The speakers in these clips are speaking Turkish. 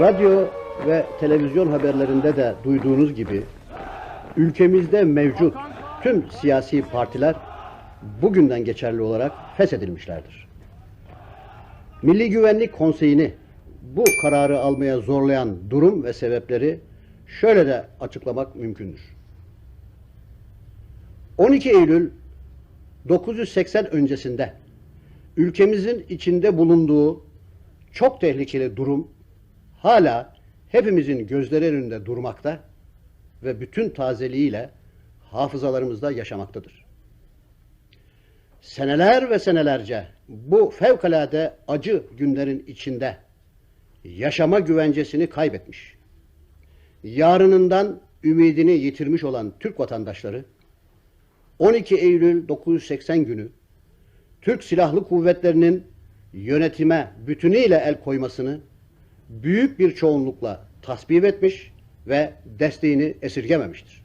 Radyo ve televizyon haberlerinde de duyduğunuz gibi ülkemizde mevcut tüm siyasi partiler bugünden geçerli olarak feshedilmişlerdir. Milli Güvenlik Konseyi'ni bu kararı almaya zorlayan durum ve sebepleri şöyle de açıklamak mümkündür. 12 Eylül 980 öncesinde ülkemizin içinde bulunduğu çok tehlikeli durum hala hepimizin gözleri önünde durmakta ve bütün tazeliğiyle hafızalarımızda yaşamaktadır. Seneler ve senelerce bu fevkalade acı günlerin içinde yaşama güvencesini kaybetmiş, yarınından ümidini yitirmiş olan Türk vatandaşları 12 Eylül 980 günü Türk Silahlı Kuvvetleri'nin yönetime bütünüyle el koymasını büyük bir çoğunlukla tasvip etmiş ve desteğini esirgememiştir.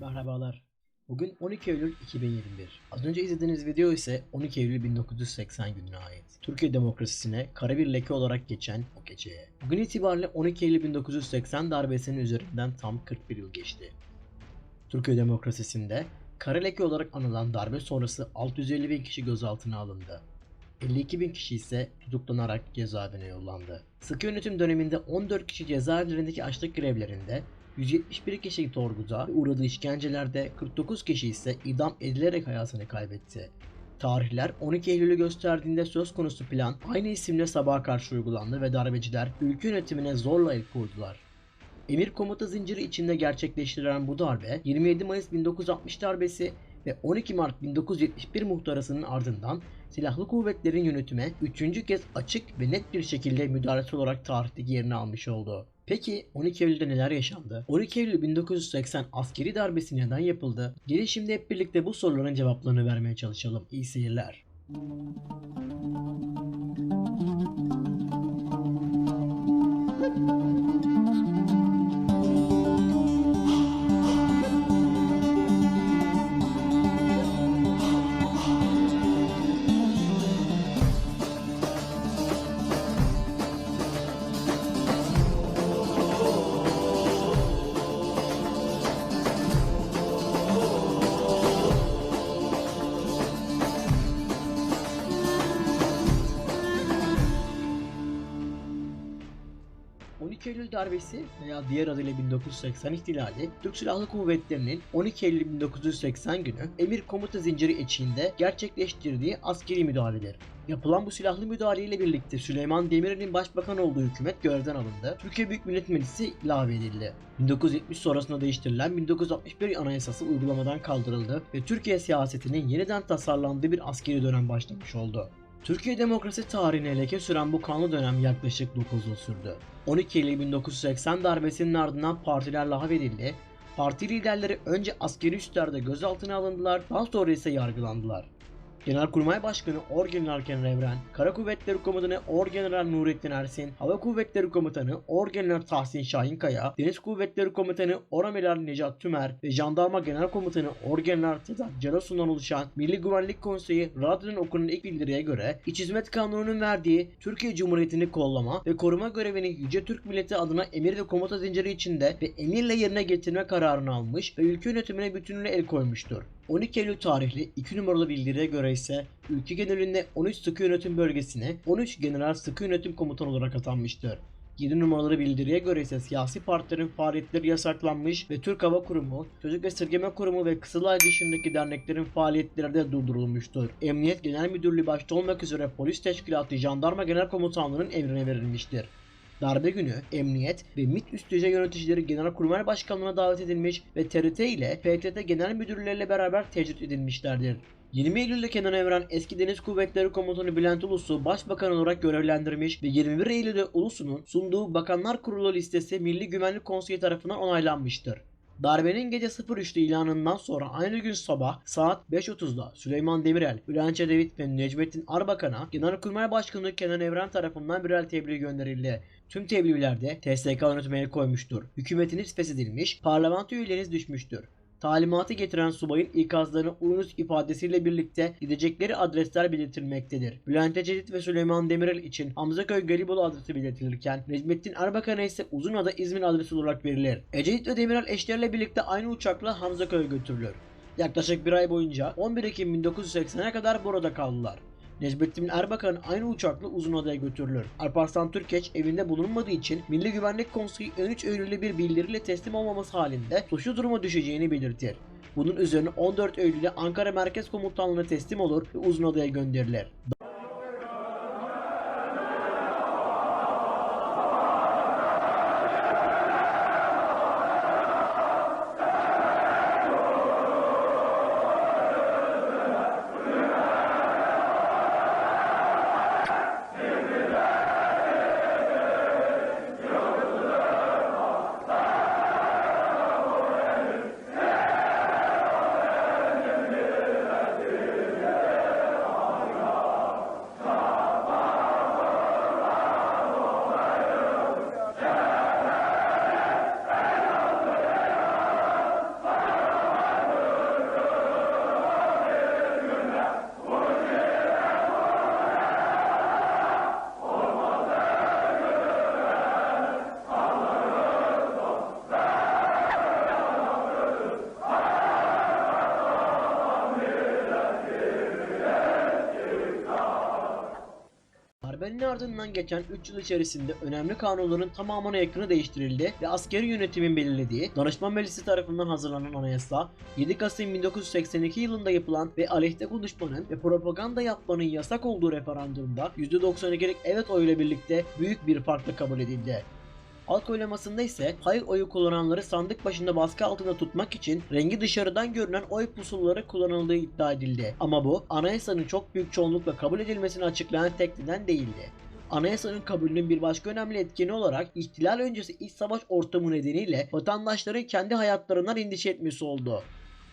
Merhabalar. Bugün 12 Eylül 2021. Az önce izlediğiniz video ise 12 Eylül 1980 gününe ait. Türkiye demokrasisine kara bir leke olarak geçen o geceye. Bugün itibariyle 12 Eylül 1980 darbesinin üzerinden tam 41 yıl geçti. Türkiye demokrasisinde kara leke olarak anılan darbe sonrası 650 bin kişi gözaltına alındı. 52 bin kişi ise tutuklanarak cezaevine yollandı. Sıkı yönetim döneminde 14 kişi cezaevlerindeki açlık grevlerinde, 171 kişi torguda uğradığı işkencelerde 49 kişi ise idam edilerek hayatını kaybetti. Tarihler 12 Eylül'ü gösterdiğinde söz konusu plan aynı isimle sabaha karşı uygulandı ve darbeciler ülke yönetimine zorla el koydular. Emir komuta zinciri içinde gerçekleştirilen bu darbe 27 Mayıs 1960 darbesi ve 12 Mart 1971 muhtarasının ardından silahlı kuvvetlerin yönetime üçüncü kez açık ve net bir şekilde müdahalesi olarak tarihteki yerini almış oldu. Peki 12 Eylül'de neler yaşandı? 12 Eylül 1980 askeri darbesi neden yapıldı? Gelin şimdi hep birlikte bu soruların cevaplarını vermeye çalışalım. İyi seyirler. ...12 Eylül darbesi veya diğer adıyla 1980 ihtilali... ...Türk Silahlı Kuvvetleri'nin 12 Eylül 1980 günü... ...emir komuta zinciri içinde gerçekleştirdiği askeri müdahaledir. Yapılan bu silahlı müdahaleyle birlikte Süleyman Demirel'in başbakan olduğu hükümet görevden alındı. Türkiye Büyük Millet Meclisi ilave edildi. 1970 sonrasında değiştirilen 1961 Anayasası uygulamadan kaldırıldı ve Türkiye siyasetinin yeniden tasarlandığı bir askeri dönem başlamış oldu. Türkiye demokrasi tarihine leke süren bu kanlı dönem yaklaşık 9 yıl sürdü. 12 Eylül 1980 darbesinin ardından partiler lağvedildi. Parti liderleri önce askeri üslerde gözaltına alındılar, daha sonra ise yargılandılar. Genelkurmay Başkanı Orgeneral Kenan Evren, Kara Kuvvetleri Komutanı Orgeneral Nurettin Ersin, Hava Kuvvetleri Komutanı Orgeneral Tahsin Şahinkaya, Deniz Kuvvetleri Komutanı Oramiral Necat Tümer ve Jandarma Genel Komutanı Orgeneral Sedat Carasun'dan oluşan Milli Güvenlik Konseyi radyodan okunan ilk bildiriye göre İç Hizmet Kanunu'nun verdiği Türkiye Cumhuriyeti'ni kollama ve koruma görevini Yüce Türk Milleti adına emir ve komuta zinciri içinde ve emirle yerine getirme kararını almış ve ülke yönetimine bütünüyle el koymuştur. 12 Eylül tarihli 2 numaralı bildiriye göre ise ülke genelinde 13 sıkı yönetim bölgesine 13 general sıkı yönetim komutanı olarak atanmıştır. 7 numaralı bildiriye göre ise siyasi partilerin faaliyetleri yasaklanmış ve Türk Hava Kurumu, Çocuk Esirgeme Kurumu ve Kızılay dışındaki derneklerin faaliyetleri de durdurulmuştur. Emniyet Genel Müdürlüğü başta olmak üzere Polis Teşkilatı Jandarma Genel Komutanlığı'nın emrine verilmiştir. Darbe günü emniyet ve MİT üst düzey yöneticileri Genelkurmay Başkanlığı'na davet edilmiş ve TRT ile PTT Genel Müdürleriyle beraber tecrit edilmişlerdir. 20 Eylül'de Kenan Evren eski Deniz Kuvvetleri Komutanı Bülent Ulus'u başbakan olarak görevlendirmiş ve 21 Eylül'de Ulusu'nun sunduğu Bakanlar Kurulu listesi Milli Güvenlik Konseyi tarafından onaylanmıştır. Darbenin gece 03'te ilanından sonra aynı gün sabah saat 5.30'da Süleyman Demirel, Bülent Ecevit ve Necmettin Arbakan'a Genelkurmay Başkanı Kenan Evren tarafından birer tebliğ gönderildi. Tüm tebliğlerde TSK yönetmeye koymuştur. Hükümetiniz feshedilmiş, parlamento üyeleriniz düşmüştür. talimatı getiren subayın ikazlarına uyunuz ifadesiyle birlikte gidecekleri adresler belirtilmektedir. Bülent Ecevit ve Süleyman Demirel için Hamzaköy Gelibolu adresi belirtilirken Necmettin Erbakan'a ise Uzunada İzmir adresi olarak verilir. Ecevit ve Demirel eşleriyle birlikte aynı uçakla Hamzaköy'e götürülür. Yaklaşık bir ay boyunca 11 Ekim 1980'e kadar burada kaldılar. Necmettin Erbakan aynı uçakla Uzunada'ya götürülür. Alparslan Türkeş evinde bulunmadığı için Milli Güvenlik Konseyi 13 Eylül'de bir bildiriyle teslim olmaması halinde suçlu duruma düşeceğini belirtir. Bunun üzerine 14 Eylül'de Ankara Merkez Komutanlığı'na teslim olur ve Uzunada'ya gönderilir. Darbenin ardından geçen 3 yıl içerisinde önemli kanunların tamamına yakını değiştirildi ve askeri yönetimin belirlediği Danışman Meclisi tarafından hazırlanan anayasa 7 Kasım 1982 yılında yapılan ve aleyhte konuşmanın ve propaganda yapmanın yasak olduğu referandumda %92'lik evet oyuyla birlikte büyük bir farkla kabul edildi. Halk oylamasında ise hayır oyu kullananları sandık başında baskı altında tutmak için rengi dışarıdan görünen oy pusulları kullanıldığı iddia edildi. Ama bu anayasanın çok büyük çoğunlukla kabul edilmesini açıklayan tek neden değildi. Anayasanın kabulünün bir başka önemli etkeni olarak ihtilal öncesi iç savaş ortamı nedeniyle vatandaşların kendi hayatlarından endişe etmesi oldu.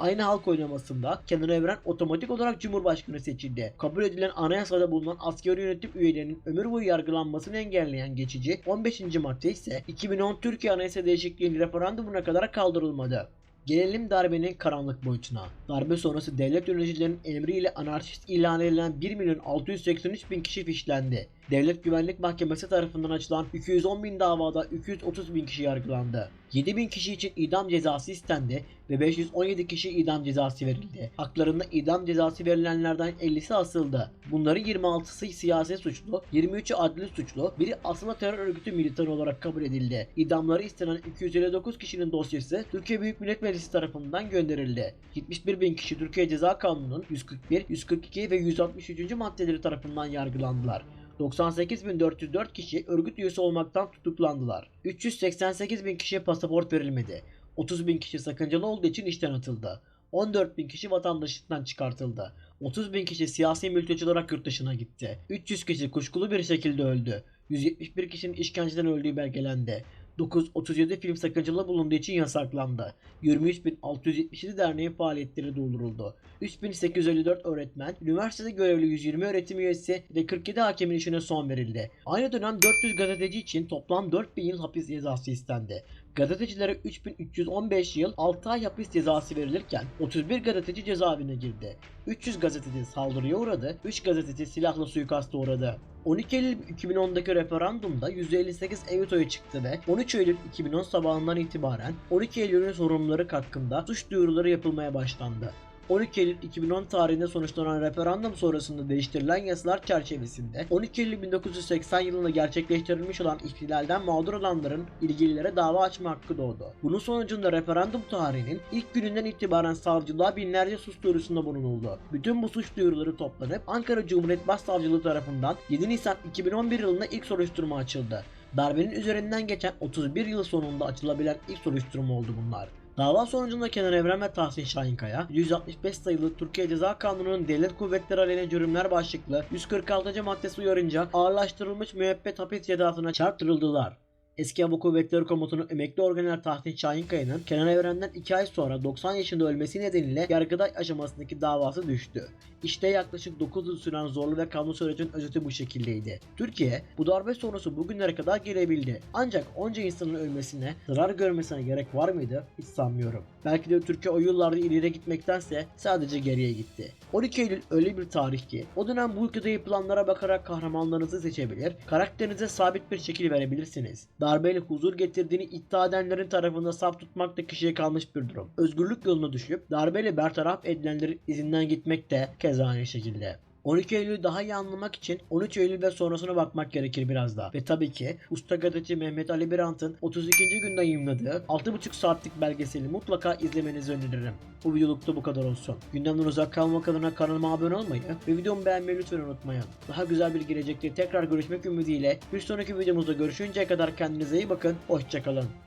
Aynı halk oylamasında Kenan Evren otomatik olarak Cumhurbaşkanı seçildi. Kabul edilen anayasada bulunan askeri yönetim üyelerinin ömür boyu yargılanmasını engelleyen geçici 15. madde ise 2010 Türkiye Anayasa Değişikliği'nin referandumuna kadar kaldırılmadı. Gelelim darbenin karanlık boyutuna. Darbe sonrası devlet yöneticilerinin emriyle anarşist ilan edilen 1 milyon 683 bin kişi fişlendi. Devlet Güvenlik Mahkemesi tarafından açılan 210 bin davada 230 bin kişi yargılandı. 7 bin kişi için idam cezası istendi ve 517 kişi idam cezası verildi. Haklarında idam cezası verilenlerden 50'si asıldı. Bunların 26'sı siyasi suçlu, 23'ü adli suçlu, biri aslında terör örgütü militanı olarak kabul edildi. İdamları istenen 259 kişinin dosyası Türkiye Büyük Millet Meclisi tarafından gönderildi. 71 bin kişi Türkiye Ceza Kanunu'nun 141, 142 ve 163. maddeleri tarafından yargılandılar. 98.404 kişi örgüt üyesi olmaktan tutuklandılar. 388 bin kişiye pasaport verilmedi. 30 bin kişi sakıncalı olduğu için işten atıldı. 14 bin kişi vatandaşlıktan çıkartıldı. 30 bin kişi siyasi mülteci olarak yurt dışına gitti. 300 kişi kuşkulu bir şekilde öldü. 171 kişinin işkenceden öldüğü belgelendi. 937 film sakıncalı bulunduğu için yasaklandı. 23.677 derneğin faaliyetleri durduruldu. 3854 öğretmen, üniversitede görevli 120 öğretim üyesi ve 47 hakemin işine son verildi. Aynı dönem 400 gazeteci için toplam 4000 yıl hapis cezası istendi. Gazetecilere 3315 yıl 6 ay hapis cezası verilirken 31 gazeteci cezaevine girdi. 300 gazeteci saldırıya uğradı, 3 gazeteci silahla suikasta uğradı. 12 Eylül 2010'daki referandumda %58 evet oyu çıktı ve 13 Eylül 2010 sabahından itibaren 12 Eylül'ün sorumluları hakkında suç duyuruları yapılmaya başlandı. 12 Eylül 2010 tarihinde sonuçlanan referandum sonrasında değiştirilen yasalar çerçevesinde 12 Eylül 1980 yılında gerçekleştirilmiş olan ihtilalden mağdur olanların ilgililere dava açma hakkı doğdu. Bunun sonucunda referandum tarihinin ilk gününden itibaren savcılığa binlerce suç duyurusunda bulunuldu. Bütün bu suç duyuruları toplanıp Ankara Cumhuriyet Başsavcılığı tarafından 7 Nisan 2011 yılında ilk soruşturma açıldı. Darbenin üzerinden geçen 31 yıl sonunda açılabilen ilk soruşturma oldu bunlar. Dava sonucunda Kenan Evren ve Tahsin Şahinkaya 165 sayılı Türkiye Ceza Kanunu'nun devlet kuvvetleri aleyhine cürümler başlıklı 146. maddesi uyarınca ağırlaştırılmış müebbet hapis cezasına çarptırıldılar. Eski Hava Kuvvetleri Komutanı Emekli Orgeneral Tahsin Şahinkaya'nın Kenan Evren'den 2 ay sonra 90 yaşında ölmesi nedeniyle Yargıday aşamasındaki davası düştü. İşte yaklaşık 9 yıl süren zorlu ve kanlı sürecin özeti bu şekildeydi. Türkiye bu darbe sonrası bugünlere kadar gelebildi. Ancak onca insanın ölmesine, zarar görmesine gerek var mıydı? Hiç sanmıyorum. Belki de Türkiye o yıllarda ileri gitmektense sadece geriye gitti. 12 Eylül öyle bir tarih ki o dönem bu ülkede yapılanlara bakarak kahramanlarınızı seçebilir, karakterinize sabit bir şekil verebilirsiniz. Darbeyle huzur getirdiğini iddia edenlerin tarafında saf tutmak da kişiye kalmış bir durum. Özgürlük yoluna düşüp darbeyle bertaraf edilenlerin izinden gitmek de keza aynı şekilde. 12 Eylül'ü daha iyi anlamak için 13 Eylül ve sonrasına bakmak gerekir biraz daha. Ve tabii ki usta gazeteci Mehmet Ali Birant'ın 32. günde yayınladığı 6,5 saatlik belgeseli mutlaka izlemenizi öneririm. Bu videolukta bu kadar olsun. Gündemden uzak kalmak adına kanalıma abone olmayı ve videomu beğenmeyi lütfen unutmayın. Daha güzel bir gelecekte tekrar görüşmek ümidiyle bir sonraki videomuzda görüşünceye kadar kendinize iyi bakın. Hoşçakalın.